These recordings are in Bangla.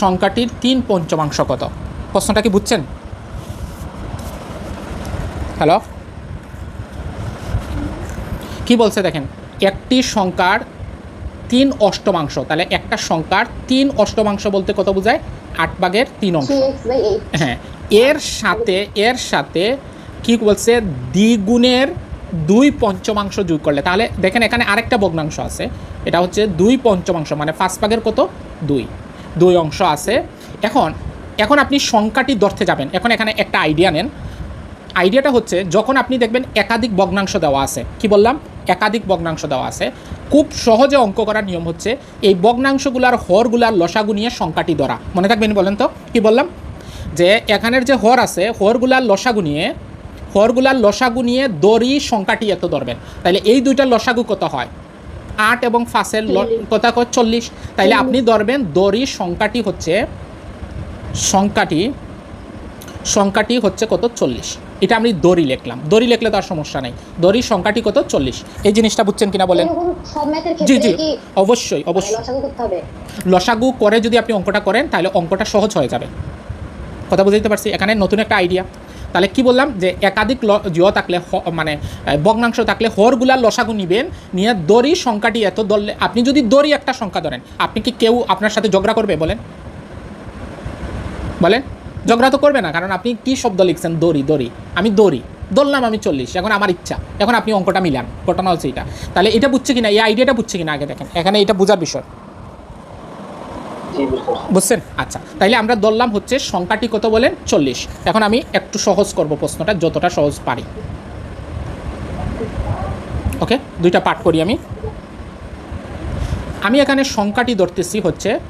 সংখ্যাটির তিন পঞ্চমাংশ কত? প্রশ্নটা কি বুঝছেন? হ্যালো কি বলছে দেখেন? একটি সংখ্যার তিন অষ্টমাংশ তাহলে একটা সংখ্যার তিন অষ্টমাংশ বলতে কত বোঝায়? আট ভাগের তিন অংশ। হ্যাঁ এর সাথে এর সাথে কি বলছে? দ্বিগুণের দুই পঞ্চমাংশ যোগ করলে তাহলে দেখেন এখানে আরেকটা ভগ্নাংশ আছে এটা হচ্ছে দুই পঞ্চমাংশ মানে পাঁচ ভাগের কত? দুই। দুই অংশ আছে। এখন এখন আপনি সংখ্যাটি ধরতে যাবেন। এখন এখানে একটা আইডিয়া নেন। আইডিয়াটা হচ্ছে, যখন আপনি দেখবেন একাধিক ভগ্নাংশ দেওয়া আছে, কি বললাম? একাধিক ভগ্নাংশ দেওয়া আছে। খুব সহজে অঙ্ক করার নিয়ম হচ্ছে, এই ভগ্নাংশগুলার হরগুলার লসাগু নিয়ে সংখ্যাটি ধরা। মনে থাকবেন বলেন তো, কি বললাম? যে এখানের যে হর আছে, হরগুলার লসাগু নিয়ে, হরগুলার লসাগু নিয়ে দড়ি সংখ্যাটি এত ধরবেন। তাহলে এই দুইটার লসাগু কত হয়? আট এবং ফাঁসের কথা কয় চল্লিশ। তাইলে আপনি ধরবেন দড়ি সংখ্যাটি হচ্ছে সংখ্যাটি সংখ্যাটি হচ্ছে কত? চল্লিশ। এটা আমি দড়ি লিখলাম। দড়ি লিখলে তার সমস্যা নাই। দড়ির সংখ্যাটি কত? চল্লিশ। এই জিনিসটা বুঝছেন কিনা বলেন? জি জি। অবশ্যই অবশ্যই। লসাগু করে যদি আপনি অঙ্কটা করেন তাহলে অঙ্কটা সহজ হয়ে যাবে। কথা বুঝতে পারছি? এখানে নতুন একটা আইডিয়া তাহলে কি বললাম যে একাধিক জিও থাকলে মানে আহ, ভগ্নাংশ থাকলে হরগুলার লসাগু নিবেন নিয়ে দড়ি সংখ্যাটি এত ধরলে আপনি যদি দড়ি একটা সংখ্যা ধরেন আপনি কি কেউ আপনার সাথে ঝগড়া করবে বলেন? বলেন? ঝগড়া তো করবে না কারণ আপনি কি শব্দ লিখছেন? দড়ি দড়ি। আমি দড়ি ধরলাম আমি চল্লিশ এখন আমার ইচ্ছা এখন আপনি অঙ্কটা মিলান ঘটনা হচ্ছে এটা। তাহলে এটা বুঝছে কিনা এই আইডিয়াটা বুঝছে কিনা আগে দেখেন এখানে এটা বোঝার বিষয়। বুঝছেন? আচ্ছা তাইলে আমরা ধরলাম হচ্ছে সংখ্যাটি কত বলেন? চল্লিশ। এখন আমি একটু সহজ করব প্রশ্নটা, যতটা সহজ পারি। ওকে, দুইটা পাঠ করি আমি। আমি এখানে সংখ্যাটি ধরতেছি হচ্ছে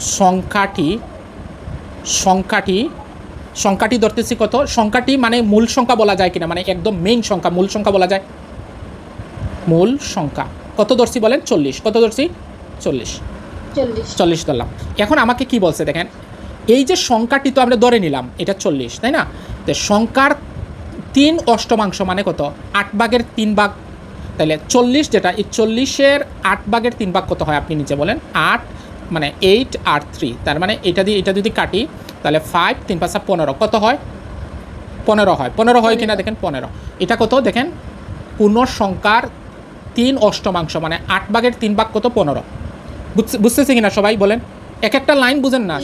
সংখ্যাটি সংখ্যাটি সংখ্যাটি ধরতেছি কত? সংখ্যাটি মানে মূল সংখ্যা বলা যায় কিনা? মানে একদম মেইন সংখ্যা, মূল সংখ্যা বলা যায়। মূল সংখ্যা। কত ধরছি বলেন? চল্লিশ। কত ধরছি? চল্লিশ। চল্লিশ। ধরলাম। এখন আমাকে কি বলছে দেখেন, এই যে সংখ্যাটি তো আমরা ধরে নিলাম, এটা চল্লিশ, তাই না? তো সংখ্যার তিন অষ্টমাংশ মানে কত? আট ভাগের তিন ভাগ। তাহলে চল্লিশ যেটা, এই চল্লিশের আট ভাগের তিন ভাগ কত হয় আপনি নিচে বলেন? আট মানে এইট আর থ্রি তার মানে এটা দিয়ে এটা যদি কাটি, তাহলে ফাইভ তিন পাঁচা পনেরো। কত হয়? পনেরো হয়। পনেরো হয় কিনা দেখেন? পনেরো। এটা কত দেখেন? পূর্ণ সংখ্যার তিন অষ্টমাংশ মানে আট ভাগের তিন ভাগ কত? পনেরো। বুঝতেছে কিনা সবাই বলেন। এক একটা লাইন বুঝেন না।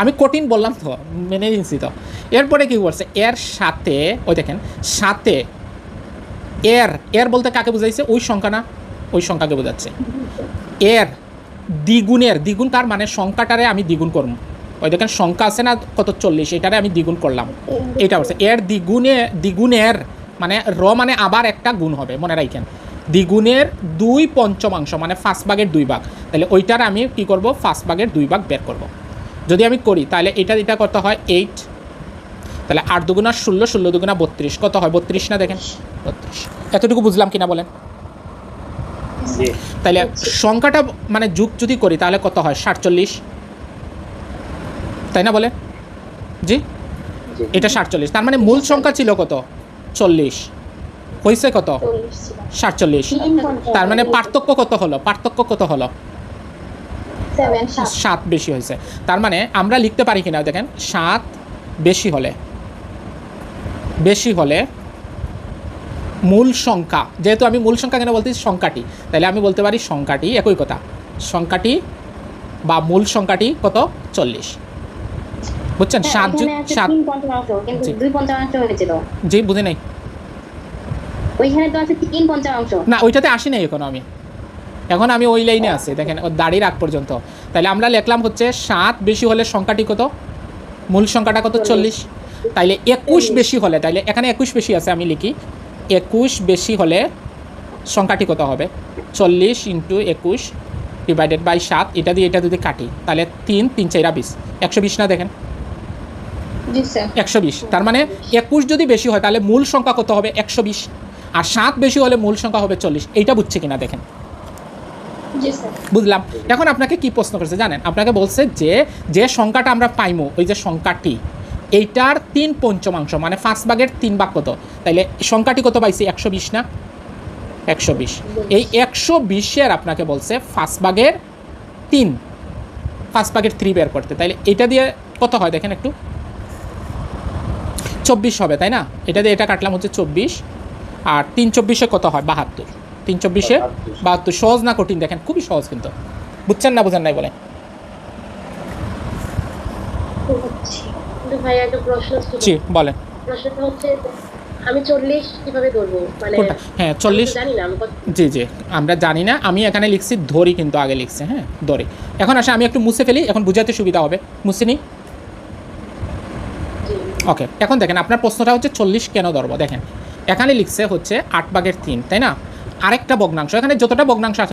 আমি কঠিন বললাম তো মেনে নিচ্ছি তো। এরপরে কি করছে? এর সাথে ওই দেখেন সাথে এর এর বলতে কাকে বুঝাইছে? ওই সংখ্যা না ওই সংখ্যাকে বোঝাচ্ছে। এর দ্বিগুণের দ্বিগুণ তার মানে সংখ্যাটারে আমি দ্বিগুণ করব। ওই দেখেন সংখ্যা আছে না কত চল্লিশ এটারে আমি দ্বিগুণ করলাম। এটা হচ্ছে এর দ্বিগুণে দ্বিগুণের মানে র মানে আবার একটা গুণ হবে মনে রাখেন। দ্বিগুণের দুই পঞ্চমাংশ মানে ফার্স্ট ভাগের দুই ভাগ। তাহলে ওইটার আমি কি করব? ফার্স্ট ভাগের দুই ভাগ বের করব। যদি আমি করি তাহলে এটা এটা কত হয়? এইট তাহলে আট দুগুণা ষোলো ষোলো দুগুণা বত্রিশ। কত হয়? বত্রিশ না দেখেন? বত্রিশ। এতটুকু বুঝলাম কিনা বলেন? তাহলে সংখ্যাটা মানে যুগ যদি করি তাহলে কত হয়? সাতচল্লিশ। তাই না বলে জি। এটা সাতচল্লিশ। তার মানে মূল সংখ্যা ছিল কত? চল্লিশ। হয়েছে কত? সাতচল্লিশ। তার মানে পার্থক্য কত হলো? পার্থক্য কত হলো? সাত। সাত বেশি হয়েছে তার মানে আমরা লিখতে পারি কিনা দেখেন সাত বেশি হলে বেশি হলে মূল সংখ্যা যেহেতু আমি মূল সংখ্যা কেন বলতেছি? সংখ্যাটি। তাহলে আমি বলতে পারি সংখ্যাটি একই কথা। সংখ্যাটি বা মূল সংখ্যাটি কত? চল্লিশ। বুঝছেন? সাত যু- এখানে আছে সাত হয়েছিল। জি বুঝি নাই? ওইখানে তো আছে তিন পঞ্চমাংশ না ওইটাতে আসি নাই এখন আমি। এখন আমি ওই লাইনে আছি দেখেন দাড়ির আগ পর্যন্ত। তাহলে আমরা লিখলাম হচ্ছে সাত বেশি হলে সংখ্যাটি কত? মূল সংখ্যাটা কত? চল্লিশ। তাইলে একুশ বেশি হলে তাইলে এখানে একুশ বেশি আছে আমি লিখি। একুশ বেশি হলে সংখ্যাটি কত হবে? চল্লিশ ইন্টু একুশ ডিভাইডেড বাই সাত এটা দিয়ে এটা যদি কাটি তাহলে তিন তিন চাইরা বিশ। একশো বিশ না দেখেন? একশো বিশ। তার মানে একুশ যদি বেশি হয় তাহলে মূল সংখ্যা কত হবে? একশো বিশ। আর সাত বেশি হলে মূল সংখ্যা হবে চল্লিশ। এইটা বুঝছে কিনা দেখেন। বুঝলাম। এখন আপনাকে কি প্রশ্ন করছে জানেন? আপনাকে বলছে যে যে সংখ্যাটা আমরা পাইমো ওই যে সংখ্যাটি এইটার তিন পঞ্চমাংশ মানে পাঁচ ভাগের তিন ভাগ কত? তাইলে সংখ্যাটি কত পাইছি? একশো বিশ না? একশো বিশ। এই একশো বিশের আপনাকে বলছে পাঁচ ভাগের তিন। পাঁচ ভাগের থ্রি বের করতে। তাইলে এটা দিয়ে কত হয় দেখেন একটু? চব্বিশ হবে তাই না? এটা দিয়ে এটা কাটলাম হচ্ছে চব্বিশ। আর তিন চব্বিশে কত হয়? বাহাত্তর। তিন চব্বিশে বাহাত্তর। সহজ না কঠিন? দেখেন খুবই সহজ কিন্তু। বুঝছেন না বুঝেন নাই বলে? কিন্তু ভাই একটা প্রশ্ন ছিল। জি বলেন। প্রশ্নটা হচ্ছে আমি চল্লিশ কীভাবে ধরবো? মানে হ্যাঁ চল্লিশ। জানি না জি জি। আমরা জানি না। আমি এখানে লিখছি ধরি কিন্তু আগে লিখছি হ্যাঁ ধরি। এখন আসে আমি একটু মুছে ফেলি এখন বুঝাতে সুবিধা হবে। মুছে জি। ওকে এখন দেখেন আপনার প্রশ্নটা হচ্ছে চল্লিশ কেন ধরবো? দেখেন এখানে লিখছে হচ্ছে আট বাগের তিন তাই না? আরেকটা ভগ্নাংশ এখানে যতটা ভগ্নাংশ আছে